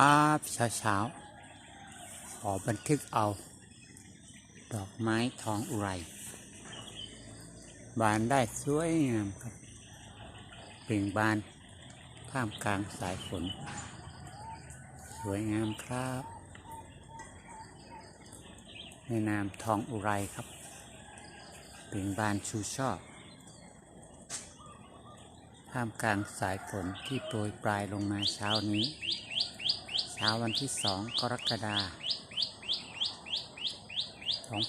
ครับเช้าเช้าๆขอบันทึกเอา ดอกไม้ทองอุไร บานได้สวยงามครับเปล่งบานท่ามกลางสายฝน สวยงามครับในนามทองอุไรครับเปล่งบานชูชอบท่ามกลางสายฝนที่โปรยปลายลงมาเช้านี้ เช้าวันที่สองกรกฎาคม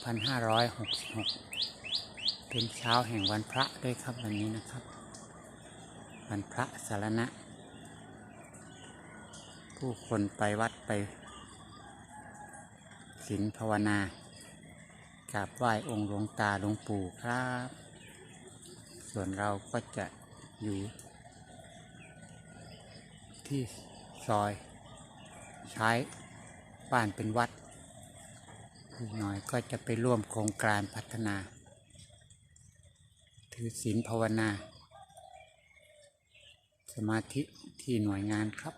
2566 เป็นเช้าแห่งวันพระด้วยครับวันนี้นะครับ วันพระสารณะ ผู้คนไปวัดไปศีลภาวนากราบไหว้องค์หลวงตาหลวงปู่ครับ ส่วนเราก็จะอยู่ที่ซอย ใช้บ้านเป็นวัดอีกหน่อยก็จะไปร่วมโครงการพัฒนา ถือศีลภาวนา สมาธิที่หน่วยงานครับ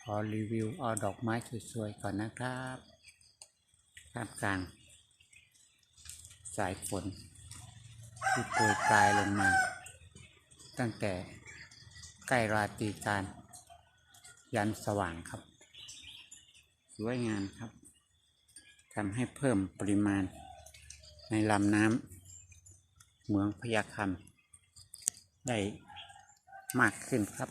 ขอรีวิวเอาดอกไม้สวยๆก่อนนะครับท่ามกลาง สายฝนที่โปรยปลายลงมา ตั้งแต่ใกล้ราตรีการ ยันสว่างครับ สวยงามครับทำให้เพิ่มปริมาณในลำน้ำเหมืองพยาคำได้มากขึ้นครับ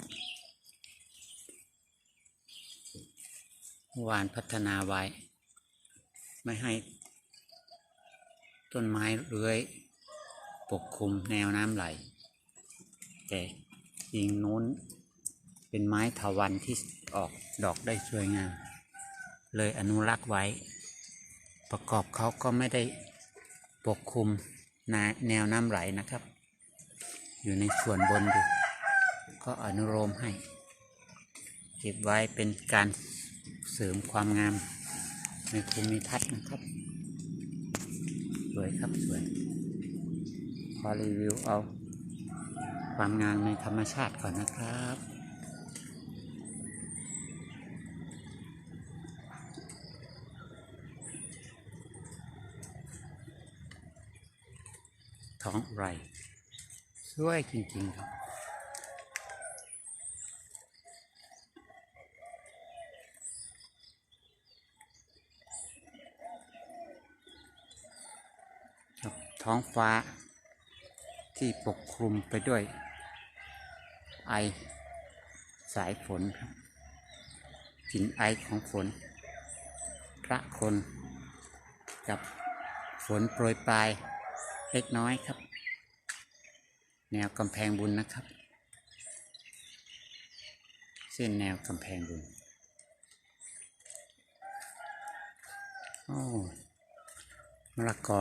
วานพัฒนาไว้ ไม่ให้ต้นไม้เลื้อย ปกคลุมแนวน้ำไหล แต่ยิงนู้น เป็นไม้ถาวันที่ออกดอกได้สวยงาม เลยอนุรักษ์ไว้ ประกอบเขาก็ไม่ได้ปกคลุมนาแนวน้ำไหลนะครับ อยู่ในส่วนบนอยู่ ก็อนุโลมให้ เก็บไว้เป็นการเสริมความงามในภูมิทัศน์นะครับ สวยครับสวยขอรีวิวเอาความงามในธรรมชาติก่อนนะครับ ท้องไรสวยจริงๆครับครับท้องฟ้าที่ปกคลุมไปด้วย ไอสายฝนครับกลิ่นไอของฝน พระคนกับฝนโปรยปลาย เล็กน้อยครับ แนวกำแพงบุญนะครับ เส้นแนวกำแพงบุญโอ้มะละกอ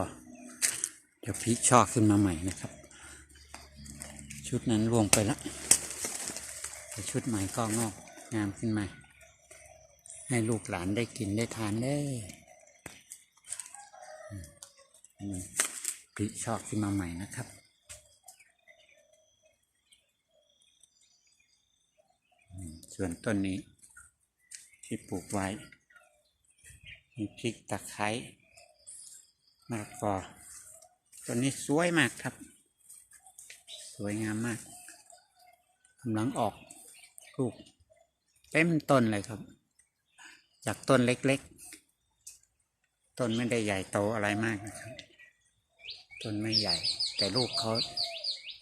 เดี๋ยวพีชอกขึ้นมาใหม่นะครับ ชุดนั้นรวงไปแล้วแต่ชุดใหม่ก็งอกงามขึ้นมา ให้ลูกหลานได้กินได้ทานได้ มอืมพีชอกขึ้นมาใหม่นะครับ ส่วนต้นนี้ที่ปลูกไว้ มีพริกตะไคร้มะละกอต้นนี้สวยมากครับ สวยงามมากกำลังออกลูกเต็มต้นเลยครับ จากต้นเล็กๆ ต้นไม่ได้ใหญ่โตอะไรมากนะครับ ต้นไม่ใหญ่ แต่ลูกเขา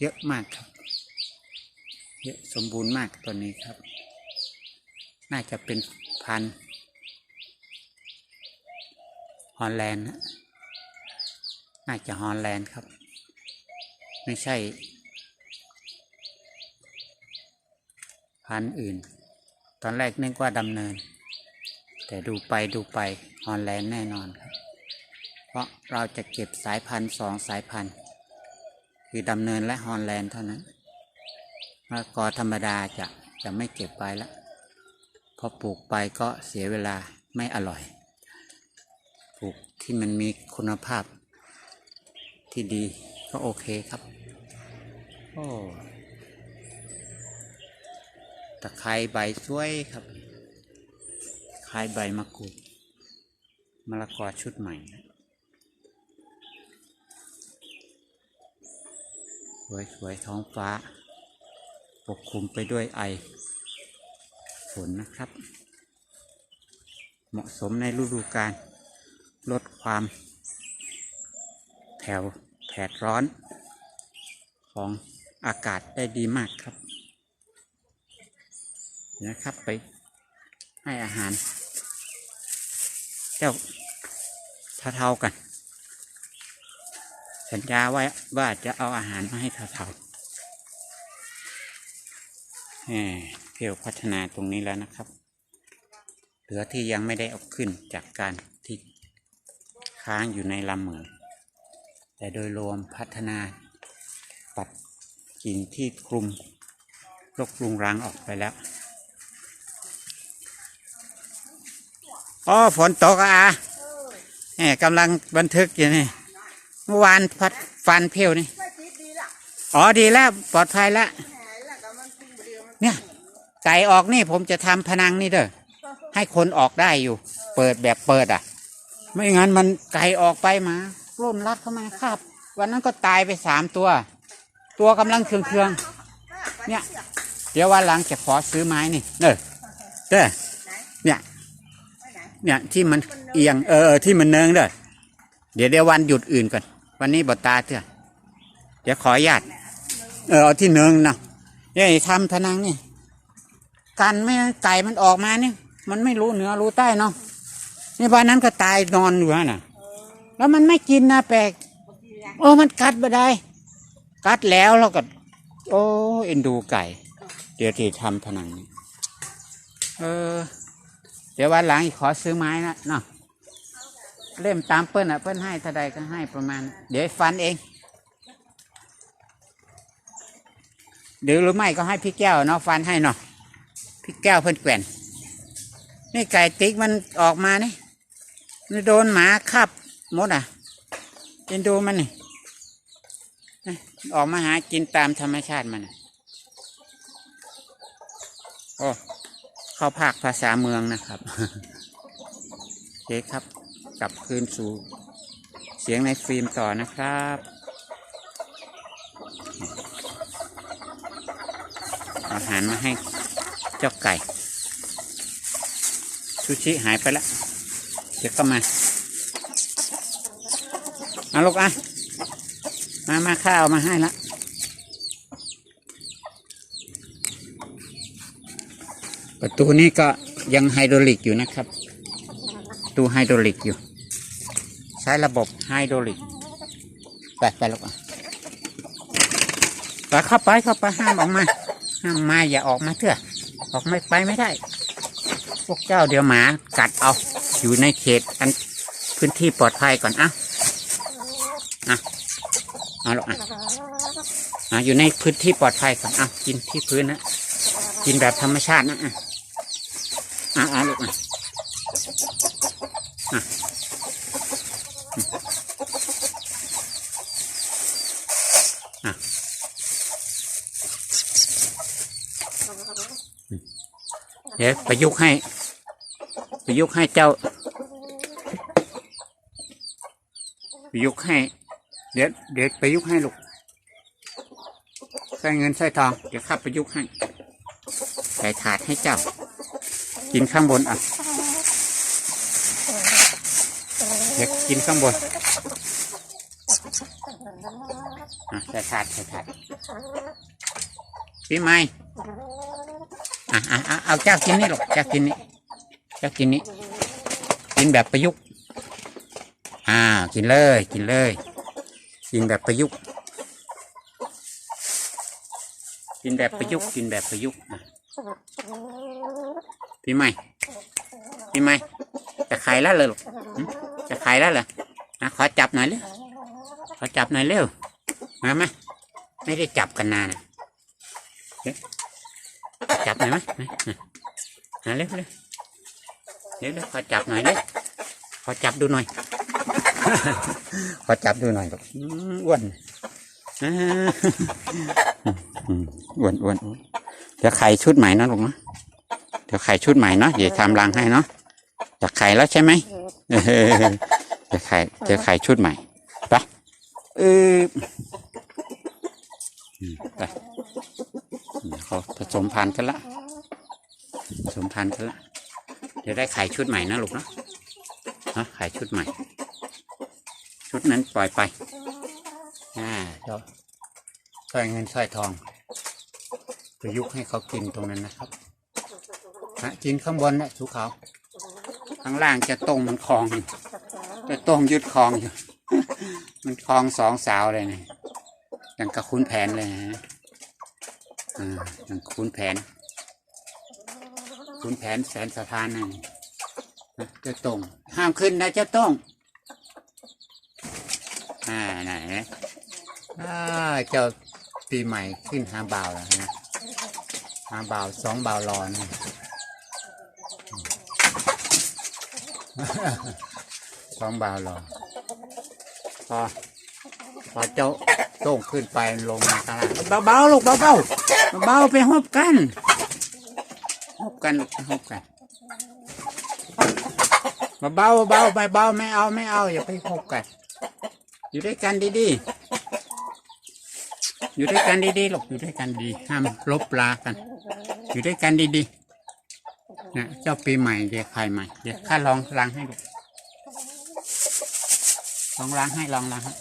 เยอะมากครับ เยอะสมบูรณ์มากต้นนี้ครับ น่าจะเป็นพันธ์ฮอลแลนด์นะน่าจะฮอลแลนด์ครับ ไม่ใช่ พันธ์อื่น ตอนแรกนึกว่าดำเนิน แต่ดูไปดูไปฮอลแลนด์แน่นอนครับ เพราะเราจะเก็บสายพันธุ์สองสายพันธุ์ คือดำเนินและฮอลแลนด์เท่านั้นมะละกอธรรมดาจะจะไม่เก็บไปแล้วพอปลูกไปก็เสียเวลาไม่อร่อย ปลูกที่มันมีคุณภาพที่ดีก็โอเคครับ โอ้ตะไคร้ใบสวยครับคล้ายใบมะกรูดมะละกอชุดใหม่ สวยๆท้องฟ้า ปกคลุมไปด้วยไอฝนนะครับ เหมาะสมในฤดูกาลลดความแผวแผดร้อนของอากาศได้ดีมากครับนะครับไปให้อาหาร เจ้าเท่ากัน สัญญาไว้ว่าจะเอาอาหารมาให้เท่าๆเพียวพัฒนาตรงนี้แล้วนะครับ เหลือที่ยังไม่ได้เอาขึ้นจากการที่ค้างอยู่ในลำเหมืองแต่โดยรวมพัฒนาปัดกิ่งที่คลุมรกรุงรังออกไปแล้วอ๋อฝนตกอะแหมกำลังบันทึกอยู่นี่ เมื่อวานพัดฟันเพียวนี่ไม่ติดดีล่ะอ๋อดีแล้วปลอดภัยแล้วหายล่ะก็มันพุ่งเดียวมันเนี่ย ไก่ออกนี่ผมจะทำพนังนี่เด้อให้คนออกได้อยู่ เปิดแบบเปิดอะ ไม่งั้นมันไก่ออกไปมาปล้นรัดเข้ามาครับ วันนั้นก็ตายไปสามตัว ตัวกำลังเคืองเคืองๆเนี่ย เดี๋ยววันหลังจะขอซื้อไม้นี่เด้อเด้อเนี่ยเนี่ยที่มันเอียงเออเออที่มันเนิงเด้อเดี๋ยวเดี๋ยววันหยุดอื่นก่อน วันนี้บตาเถอะเดี๋ยวขออนุญาตเออเอาที่เนิงเนาะเนี่ยทำพนังนี่กันไม่ให้ไก่มันออกมาเนี่ยมันไม่รู้เหนือรู้ใต้เนาะนี่วันนั้นก็ตายนอนอยู่ฮะน่ะ แล้วมันไม่กินนะแปลกโอ้มันกัดบ่ได้ กัดแล้วแล้วก็ โอ้เอ็นดูไก่ เดี๋ยวที่ทำผนังนี่เออ เดี๋ยววันหลังขอซื้อไม้นะเนาะ เล่มตามเปิ้ลอะเปิ้ลให้เท่าใดก็ให้ประมาณ เดี๋ยวฟันเองเดี๋ยวหรือไม่ก็ให้พี่แก้วเนาะฟันให้เนาะพี่แก้วเพิ่นแกว่นนี่ไก่ติ๊กมันออกมานี่มันโดนหมาคับมดอะเอ็นดูมันนี่ออกมาหากินตามธรรมชาติมันโอ้เข้าภาคภาษาเมืองนะครับโอเคครับ กลับคืนสู่เสียงในฟิล์มต่อนะครับ อาหารมาให้เจ้าไก่ ซูชิหายไปแล้ว เดี๋ยวก็มาเอาลูกอะ มามาข้าวมาให้ละประตูนี้ก็ยังไฮดรอลิกอยู่นะครับ ตูไฮดรอลิกอยู่ ช้ระบบไฮดรอลิกไปไปลูกอะไปเข้าไปเข้าไปห้ามออกมา ห้ามมาอย่าออกมาเถอะออกไม่ไปไม่ได้ พวกเจ้าเดี๋ยวหมากัดเอาอยู่ในเขตอันพื้นที่ปลอดภัยก่อนอะอะเอาลูกอะอะอยู่ในพื้นที่ปลอดภัยก่อนอะกินที่พื้นนะกินแบบธรรมชาตินะอะอะลูกอะอะอะ เดี๋ยวประยุกต์ให้ประยุกต์ให้เจ้าประยุกต์ให้ เดี๋ยวเดี๋ยวประยุกต์ให้ลูกใส่เงินใส่ทอง เดี๋ยวข้าประยุกต์ให้ ใส่ถาดให้เจ้า กินข้างบนอะ เดี๋ยวกินข้างบน อะใส่ถาดใส่ถาดพี่ไม้อะอะอะเอาเจ้ากินนี่หรอกเจ้ากินนี่เจ้ากินนี่กินแบบประยุกต์อ่ากินเลยกินเลย กินแบบประยุกต์กินแบบประยุกต์กินแบบประยุกต์อะพี่ใหม่พี่ใหม่จะขายแล้วเลยลูกจะขายแล้วเหรอนะขอจับหน่อยเร็ว ขอจับหน่อยเร็ว มาไหมไม่ได้จับกันนานนะจับหน่อยไหมมามาเร็วเร็วเร็วเร็วขอจับหน่อยเร็วขอจับดูหน่อย ขอจับดูหน่อยกอืมอ้วนอ้วนอ้วนอ้วนเดี๋ยวไข่ชุดใหม่นะลูกนะเดี๋ยวไข่ชุดใหม่เนาะเดี๋ยวทำรังให้เนาะอยากไข่แล้วใช่ไหมเดี๋ยวไข่เดี๋ยวไข่ชุดใหม่ เออไปเขาผสมพันธุ์กันละผสมพันธุ์กันละ เดี๋ยวได้ไข่ชุดใหม่นะลูกเนาะนะไข่ชุดใหม่ ชุดนั้นปล่อยไป อ่าเดี๋ยวสร้อยเงินสร้อยทองประยุกต์ให้เขากินตรงนั้นนะครับฮะกินข้างบนนะทุกเขา ข้างล่างจะตรงมันคลองอยู่จะตรงยึดคลองอยู่ มันคลองสองสาวเลยนะอย่างกับคุณแผนเลยนะอ่าอย่างคุณแผน คุณแผนแสนสถานนะนะเจะตรง ห้ามขึ้นนะเจะต้องอ่าไหนอ่าเจ้าปีใหม่ขึ้นหาบ่าวแล้วนะหาบ่าวสองบ่าวรอนสองบ่าวรอ พอ พอเจ้าโต้งขึ้นไปลงมาข้างล่างเบาๆลูกเบาๆเบาๆไปหอบกันหอบกันลูกหอบกันมาเบาเบาๆเบาไม่เอาไม่เอาอย่าไปหอบกัน อยู่ด้วยกันดีๆอยู่ด้วยกันดีๆลูกอยู่ด้วยกันดีห้ามลบลากัน อยู่ด้วยกันดีๆนะเจ้าปีใหม่เดี๋ยวใครใหม่เดี๋ยวข้าลองล้างให้ดู ลองล้างให้ลองล้างให้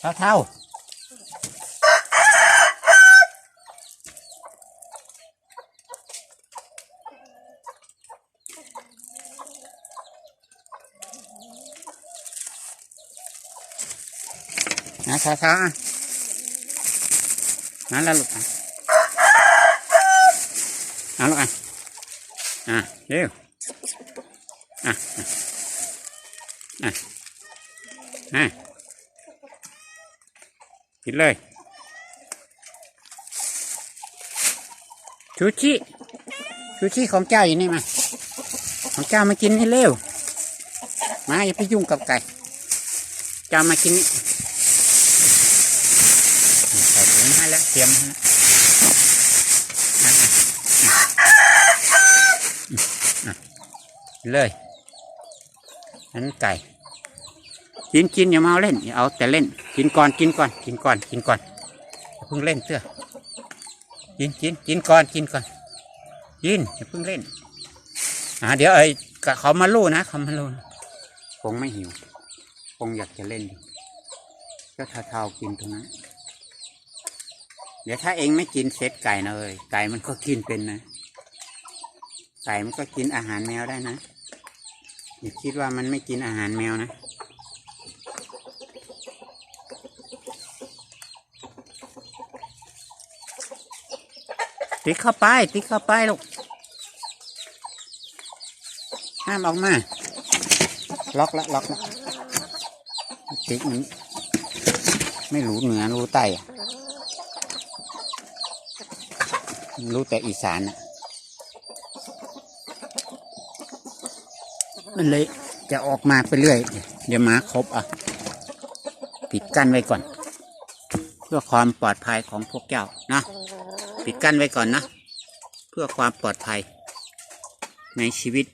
เท่าเท่านะเท่าเท่าอะนั่นแล้วลูกอะเอาลูกอะอะเร็วอะ อะกินเลยชูชิชูชิของเจ้าอยู่นี่มา ของเจ้ามากินให้เร็ว มาอย่าไปยุ่งกับไก่ เจ้ามากินใส่ถุงให้แล้วเตรียมให้เลยอันนนไก่ กินกินอย่ามาเอาเล่นอย่าเอาแต่เล่น กินก่อนกินก่อน กินก่อนกินก่อนเพิ่งเล่นเตื้อกินกินกินก่อนกินก่อนกินอย่าเพิ่งเล่นอ่าเดี๋ยวไอ้เขามาลู่นะเขามาลู่คงไม่หิวคงอยากจะเล่นก็ทาเทากินตรงนั้นเดี๋ยวถ้าเองไม่กินเซตไก่นะเอ้ยไก่มันก็กินเป็นนะไก่มันก็กินอาหารแมวได้นะอย่าคิดว่ามันไม่กินอาหารแมวนะ ติ๊กเข้าไป ติ๊กเข้าไปลูกห้ามออกมา ล็อกละล็อกละติ๊กมันไม่รู้เหนือรู้ใต้รู้แต่อีสานอะมันเลยจะออกมาไปเรื่อย เดี๋ยวมาครบอะ ปิดกั้นไว้ก่อน เพื่อความปลอดภัยของพวกเจ้านะ ปิดกั้นไว้ก่อนนะ เพื่อความปลอดภัยในชีวิต